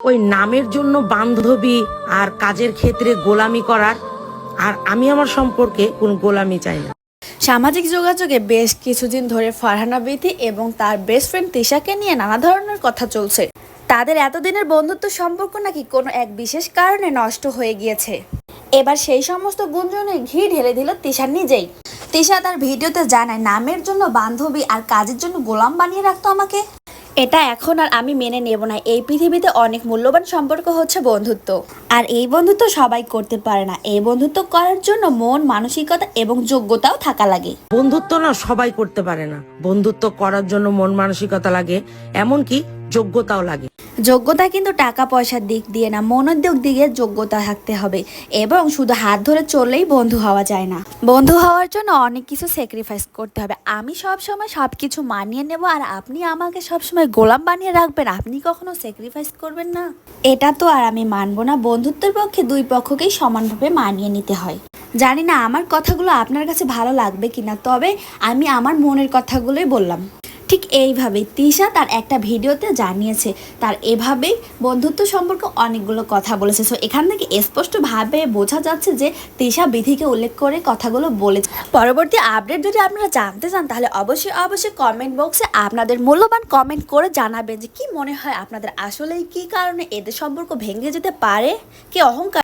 ওই নামের জন্য বান্ধবী আর কাজের ক্ষেত্রে গোলামি করার, আর আমি আমার সম্পর্কে কোন গোলামি চাই না। সামাজিক যোগাযোগে বেশ কিছুদিন ধরে ফারহানা বিথি এবং তার বেস্ট ফ্রেন্ড তিশাকে নিয়ে নানা ধরনের কথা চলছে। তাদের এতদিনের বন্ধুত্ব সম্পর্ক নাকি কোনো এক বিশেষ কারণে নষ্ট হয়ে গিয়েছে। এবার সেই সমস্ত গুঞ্জনে ঘি ঢেলে দিল তিশা নিজেই। তিশা তার ভিডিওতে জানায়, নামের জন্য বান্ধবী আর কাজের জন্য গোলাম বানিয়ে রাখতো আমাকে। এটা এখন আর আমি মেনে নেব না। এই পৃথিবীতে অনেক মূল্যবান সম্পর্ক হচ্ছে বন্ধুত্ব। আর এই বন্ধুত্ব সবাই করতে পারে না। এই বন্ধুত্ব করার জন্য মন, মানসিকতা এবং যোগ্যতাও থাকা লাগে। বন্ধুত্ব না সবাই করতে পারে না। বন্ধুত্ব করার জন্য মন, মানসিকতা লাগে, এমনকি যোগ্যতাও লাগে। যোগ্যতা কিন্তু টাকা পয়সার দিক দিয়ে না, মনোদ্যোগ দিকে যোগ্যতা থাকতে হবে। এবং শুধু হাত ধরে চললেই বন্ধু হওয়া যায় না। বন্ধু হওয়ার জন্য অনেক কিছু স্যাক্রিফাইস করতে হবে। আমি সব সময় সব কিছু মানিয়ে নেব আর আপনি আমাকে সব সময় গোলাম বানিয়ে রাখবেন। আপনি কখনো স্যাক্রিফাইস করবেন না। এটা তো আর আমি মানবো না। বন্ধুত্বের পক্ষে দুই পক্ষকেই সমানভাবে মানিয়ে নিতে হয়। জানি না আমার কথাগুলো আপনার কাছে ভালো লাগবে কিনা, তবে আমি আমার মনের কথাগুলোই বললাম। ঠিক এইভাবে তিশা তার একটা ভিডিওতে জানিয়েছে, তার এভাবেই বন্ধুত্ব সম্পর্কে অনেকগুলো কথা বলেছে। সো এখান থেকে স্পষ্টভাবে বোঝা যাচ্ছে যে তিশা বিধিকে উল্লেখ করে কথাগুলো বলেছে পরবর্তী আপডেট যদি আপনারা জানতে চান, তাহলে অবশ্যই অবশ্যই কমেন্ট বক্সে আপনাদের মূল্যবান কমেন্ট করে জানাবেন যে কি মনে হয় আপনাদের আসলেই কি কারণে এদের সম্পর্ক ভেঙে যেতে পারে? কি অহংকার?